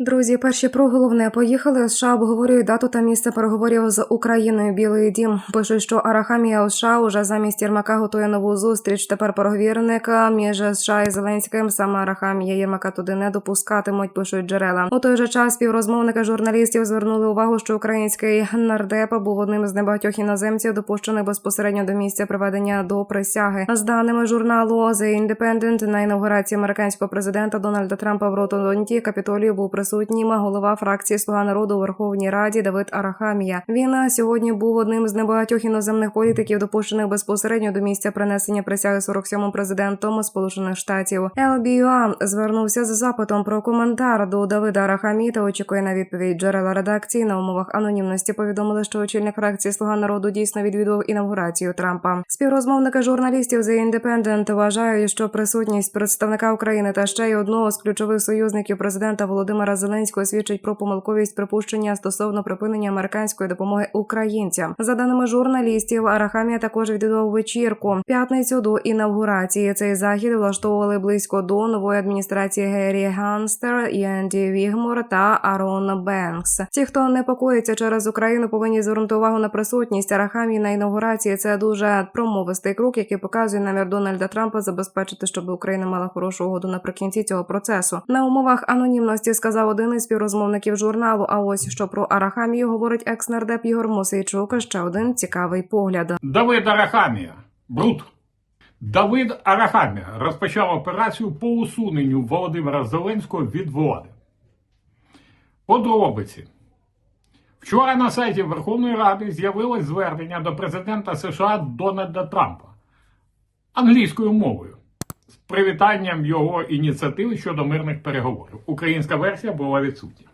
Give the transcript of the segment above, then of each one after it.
Друзі, перші про головне поїхали. США обговорюють дату та місце переговорів з Україною. Білий дім пишуть, що Арахамія США уже замість Єрмака готує нову зустріч. Тепер переговірника між США і Зеленським. Саме Арахамія Єрмака туди не допускатимуть. Пишуть джерела. У той же час співрозмовники журналістів звернули увагу, що український нардеп був одним з небагатьох іноземців, допущених безпосередньо до місця приведення до присяги. За даними журналу The Independent, на інаугурації американського президента Дональда Трампа в Ротонді Капітолію був присутнім голова фракції Слуга народу у Верховній Раді Давид Арахамія. Він сьогодні був одним з небагатьох іноземних політиків, допущених безпосередньо до місця принесення присяги 47-м президентом Сполучених Штатів. LBUA звернувся з запитом про коментар до Давида Арахамії та очікує на відповідь джерела редакції на умовах анонімності. Повідомили, що очільник фракції Слуга народу дійсно відвідував інавгурацію Трампа. Співрозмовники журналістів The Independent вважають, що присутність представника України та ще й одного з ключових союзників президента Володимира Зеленського свідчить про помилковість припущення стосовно припинення американської допомоги українцям. За даними журналістів, Арахамія також відвідував вечірку п'ятницю до інавгурації. Цей захід влаштовували близько до нової адміністрації Гері Ганстер, Єнді Вігмор та Арон Бенкс. Ті, хто непокоїться через Україну, повинні звернути увагу на присутність Арахамії на інаугурації. Це дуже промовистий крок, який показує намір Дональда Трампа забезпечити, щоб Україна мала хорошу угоду наприкінці цього процесу. На умовах анонімності сказав один із співрозмовників журналу. А ось що про Арахамію говорить екс-нардеп Ігор Мосейчук. Ще один цікавий погляд. Давид Арахамія. Брут. Давид Арахамія розпочав операцію по усуненню Володимира Зеленського від влади. Подробиці. Вчора на сайті Верховної Ради з'явилось звернення до президента США Дональда Трампа англійською мовою з привітанням його ініціативи щодо мирних переговорів. Українська версія була відсутня.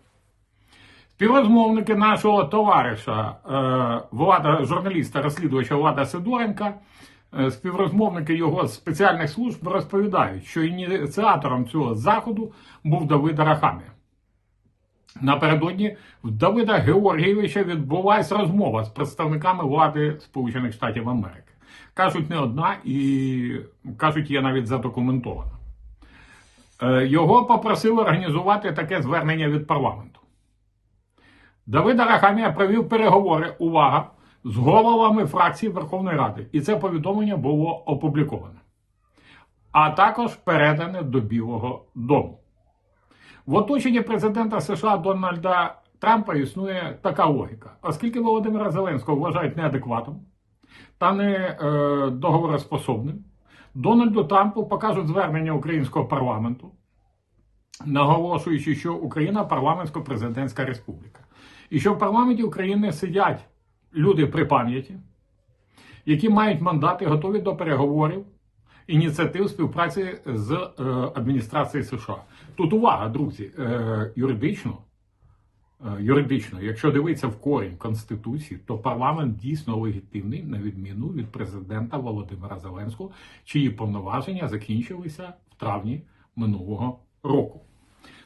Співрозмовники нашого товариша, е, влада, журналіста, розслідувача Влада Сидоренка, е, співрозмовники його спеціальних служб розповідають, що ініціатором цього заходу був Давид Арахамія. Напередодні в Давида Георгійовича відбулася розмова з представниками влади Сполучених Штатів Америки. Кажуть, не одна і кажуть, є навіть задокументована. Е, Його попросили організувати таке звернення від парламенту. Давид Арахамія провів переговори, увага, з головами фракції Верховної Ради. І це повідомлення було опубліковане. А також передане до Білого Дому. В оточенні президента США Дональда Трампа існує така логіка. Оскільки Володимира Зеленського вважають неадекватом та не е, договороспособним, Дональду Трампу покажуть звернення українського парламенту, наголошуючи, що Україна парламентсько-президентська республіка. І що в парламенті України сидять люди при пам'яті, які мають мандати, готові до переговорів, ініціатив співпраці з е, адміністрацією США. Тут увага, друзі, е, юридично. Е, Юридично, якщо дивитися в корінь Конституції, то парламент дійсно легітимний, на відміну від президента Володимира Зеленського, чиї повноваження закінчилися в травні минулого року.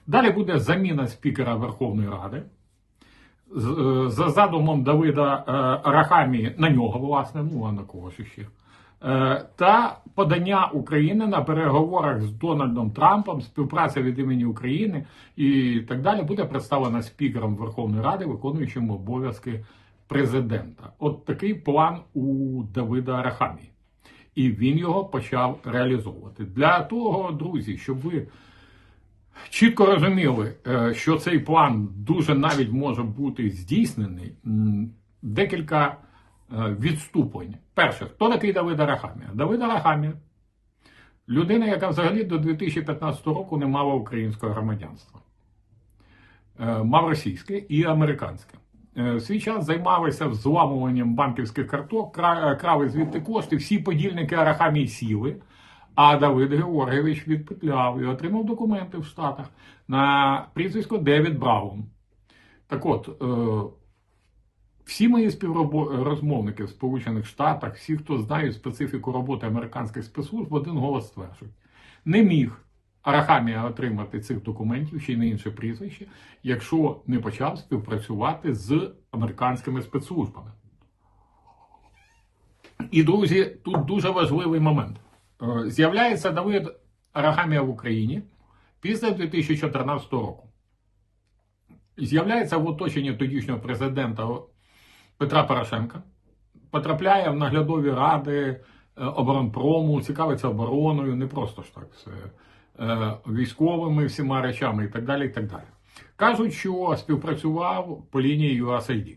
Далі буде заміна спікера Верховної Ради. Е, За задумом Давида е, Арахамії на нього, власне, ну а на кого ж ще. Е, Та подання України на переговорах з Дональдом Трампом, співпраця від імені України і так далі буде представлена спікером Верховної Ради, виконуючим обов'язки президента. От такий план у Давида Арахамії. І він його почав реалізовувати. Для того, друзі, щоб ви чітко розуміли, е, що цей план дуже навіть може бути здійснений. Декілька відступлень. Перше, хто такий Давид Арахамія? Давид Арахамія людина, яка взагалі до 2015 року не мала українського громадянства. Е, Мав російське і американське. Е, свій час займалися взламуванням банківських карток, крали звідти кошти. Всі подільники Арахамії сіли. А Давид Георгійович відпетляв і отримав документи в Штатах на прізвисько Девід Браун. Так от, е, всі мої співрозмовники в Сполучених Штатах, всі, хто знає специфіку роботи американських спецслужб, один голос стверджують, не міг Арахамія отримати цих документів, й не інше прізвище, якщо не почав співпрацювати з американськими спецслужбами. І, друзі, тут дуже важливий момент. Е, З'являється Давид Арахамія в Україні після 2014 року. з'являється в оточенні тодішнього президента Петра Порошенка, потрапляє в наглядові ради е, оборонпрому, цікавиться обороною, не просто ж так все, е, військовими всіма речами і так далі. і так далі. Кажуть, що співпрацював по лінії USAID.